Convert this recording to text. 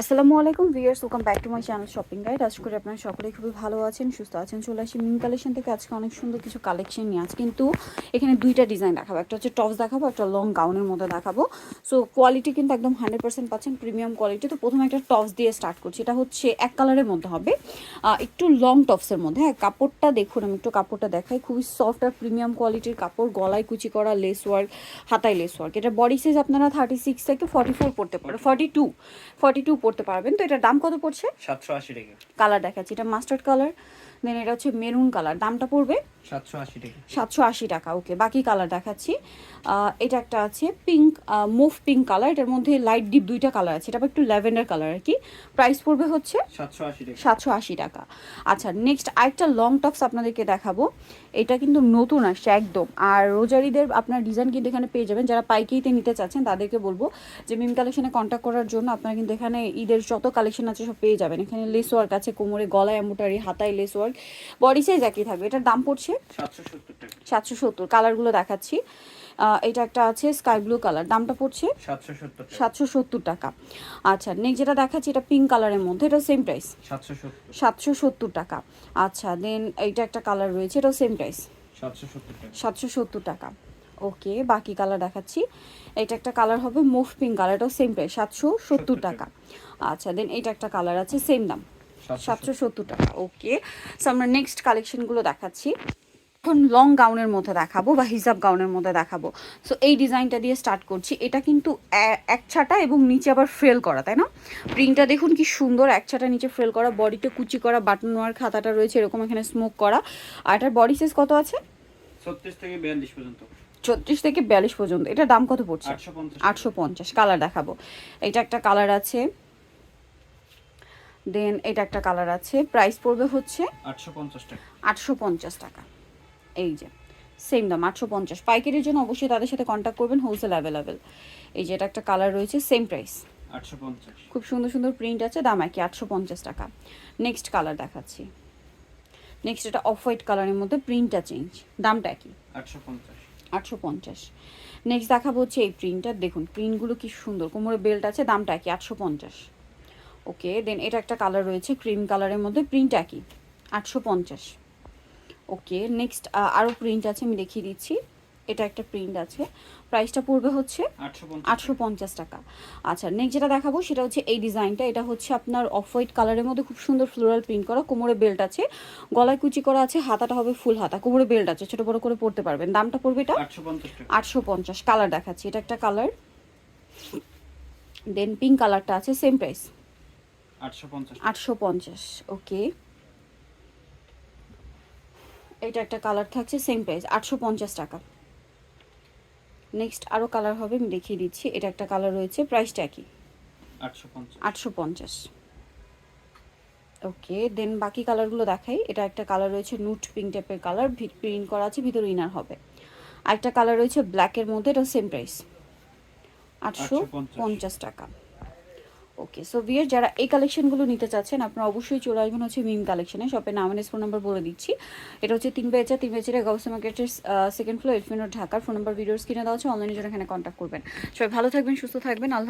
আসসালামু আলাইকুম viewers welcome back to my channel shopping guide আশা করি আপনারা সকলেই খুবই ভালো আছেন, সুস্থ আছেন। চলে আসি মিন কালেকশন থেকে। আজকে অনেক সুন্দর কিছু কালেকশন নিয়ে আজ কিন্তু এখানে দুইটা ডিজাইন দেখাবো। একটা হচ্ছে টপস দেখাবো, একটা লং গাউনের মধ্যে দেখাবো। সো কোয়ালিটি কিন্তু একদম হান্ড্রেড পার্সেন্ট পাচ্ছেন প্রিমিয়াম কোয়ালিটি তো প্রথমে একটা টপস দিয়ে স্টার্ট করছি। এটা হচ্ছে এক কালারের মধ্যে হবে। একটু লং টপসের মধ্যে। হ্যাঁ কাপড়টা দেখুন, আমি একটু কাপড়টা দেখাই। খুবই সফট আর প্রিমিয়াম কোয়ালিটির কাপড়, গলায় কুচি করা লেস ওয়ার্ক হাতায় লেস ওয়ার্ক এটা বডি সাইজ আপনারা থার্টি সিক্স থেকে ফর্টি ফোর পড়তে পারবেন ফর্টি টু ফর্টি টু পড়তে পারবেন। তো এটার দাম কত পড়ছে? সাতশো আশি টাকা। কালার দেখাচ্ছি। এটা মাস্টার্ড কালার দেন এটা হচ্ছে মেরুন কালার দামটা পড়বে? সাতশো আশি টাকা। সাতশো আশি টাকা ওকে বাকি কালার দেখাচ্ছি। এটা একটা আছে পিঙ্ক মুভ পিঙ্ক কালার এটার মধ্যে লাইট ডিপ দুইটা কালার আছে। এটা একটু ল্যাভেন্ডার কালার আর কি। প্রাইস পড়বে হচ্ছে সাতশো আশি টাকা। আচ্ছা নেক্সট আরেকটা লং টপস আপনাদেরকে দেখাবো। এটা কিন্তু নতুন আসছে একদম। আর রোজারিদের আপনার ডিজাইন কিন্তু এখানে পেয়ে যাবেন। যারা পাইকিতে নিতে চাচ্ছেন তাদেরকে বলব যে মিম কালেকশনে কন্ট্যাক্ট করার জন্য আপনারা কিন্তু এখানে ঈদের যত কালেকশন আছে সব পেয়ে যাবেন। এখানে লেস ওয়ার্ক আছে কোমরে গলায় এম্বোটারি হাতায় লেস ওয়ার্ক বডি সাইজ একই থাকবে। এটার দাম পড়ছে সাতশো সত্তর কালারগুলো দেখাচ্ছি। এটা একটা আছে স্কাই ব্লু কালার দামটা পড়ছে সাতশো সত্তর টাকা। আচ্ছা নেক্সট যেটা দেখাচ্ছি এটা পিঙ্ক কালারের মধ্যে এটা সেম প্রাইস সাতশো সত্তর। টাকা। আচ্ছা দেন এইটা একটা কালার রয়েছে এটাও সেম প্রাইস সাতশো সত্তর টাকা। ওকে বাকি কালার দেখাচ্ছি। এটা একটা কালার হবে মুভ পিঙ্ক কালার এটাও সেম প্রাইস সাতশো সত্তর টাকা। আচ্ছা দেন এইটা একটা কালার আছে সেম দাম। সাতশো সত্তর টাকা ওকে সো আমরা নেক্সট কালেকশনগুলো দেখাচ্ছি। এখন লং গাউনের মধ্যে দেখাবো বা হিজাব গাউনের মধ্যে দেখাবো। সো এই ডিজাইনটা দিয়ে স্টার্ট করছি। এটা কিন্তু এক ছাটা এবং নিচে আবার ফ্রেল করা তাই না? প্রিন্টটা দেখুন কি সুন্দর এক ছাটা নিচে ফ্রেল করা বডিতে কুচি করা বাটন নোয়ার খাতাটা রয়েছে এরকম এখানে স্মোক করা। আর এটার বডি সাইজ কত আছে? ছত্রিশ থেকে বিয়াল্লিশ পর্যন্ত। ছত্রিশ থেকে বিয়াল্লিশ পর্যন্ত। এটার দাম কত পড়ছে? আটশো পঞ্চাশ। কালার দেখাবো। এটা একটা কালার আছে। দেন এটা একটা কালার আছে। প্রাইস পড়বে হচ্ছে আটশো পঞ্চাশ টাকা। এই যে সেম দাম আটশো পঞ্চাশ। পাইকারির জন্য অবশ্যই তাদের সাথে কন্ট্যাক্ট করবেন হোলসেল অ্যাভেলেবেল এই যে এটা একটা কালার রয়েছে সেম প্রাইস খুব সুন্দর সুন্দর প্রিন্ট আছে দাম একই আটশো পঞ্চাশ টাকা। নেক্সট কালার দেখাচ্ছি। নেক্সট এটা অফ হোয়াইট কালারের মধ্যে প্রিন্টটা চেঞ্জ দামটা একই। আটশো পঞ্চাশ। আটশো পঞ্চাশ। নেক্সট দেখাবো হচ্ছে এই প্রিন্টটা দেখুন প্রিন্টগুলো কি সুন্দর কোমরে বেল্ট আছে দামটা একই আটশো পঞ্চাশ। ওকে দেন এটা একটা কালার রয়েছে ক্রিম কালারের মধ্যে প্রিন্ট একই আটশো পঞ্চাশ। ওকে নেক্সট আরও প্রিন্ট আছে আমি দেখিয়ে দিচ্ছি এটা একটা প্রিন্ট আছে প্রাইসটা পড়বে হচ্ছে আটশো পঞ্চাশ টাকা। আচ্ছা নেক্সট যেটা দেখাবো সেটা হচ্ছে এই ডিজাইনটা এটা হচ্ছে আপনার অফ হোয়াইট কালারের মধ্যে খুব সুন্দর ফ্লোরাল প্রিন্ট করা কোমরে বেল্ট আছে গলায় কুচি করা আছে হাতাটা হবে ফুল হাতা কোমরে বেল্ট আছে ছোট বড় করে পড়তে পারবেন দামটা পড়বে এটা আটশো পঞ্চাশ আটশো পঞ্চাশ কালার দেখাচ্ছি এটা একটা কালার দেন পিঙ্ক কালারটা আছে সেম প্রাইস আটশো পঞ্চাশ ওকে। এটা একটা কালার থাকছে সেম প্রাইস আটশো পঞ্চাশ টাকা। নেক্সট আরও কালার হবে আমি দেখিয়ে দিচ্ছি এটা একটা কালার রয়েছে প্রাইসটা একই। আটশো পঞ্চাশ। ওকে দেন বাকি কালারগুলো দেখাই এটা একটা কালার রয়েছে নুট পিঙ্ক টাইপের কালার প্রিন্ট করা আছে ভিতরে ইনার হবে। আরেকটা কালার রয়েছে ব্ল্যাকের মধ্যে এটা সেম প্রাইস আটশো পঞ্চাশ। টাকা। ওকে। সো বিয়ার যারা এই কালেকশনগুলো নিতে চাচ্ছেন, আপনারা অবশ্যই চলে আসবেন হচ্ছে মিম কালেকশনে শপের নাম এস ফোন নাম্বার বলে দিচ্ছি। এটা হচ্ছে তিন বেচা, তিন বেচের গাউসা মার্কেটের সেকেন্ড ফ্লোর এলফিনোর ঢাকার ফোন নাম্বার ভিডিওস কিনে দেওয়া হচ্ছে অনলাইনে জন্য এখানে কন্ট্যাক্ট করবেন। সবাই ভালো থাকবেন, সুস্থ থাকবেন। আল্লাহ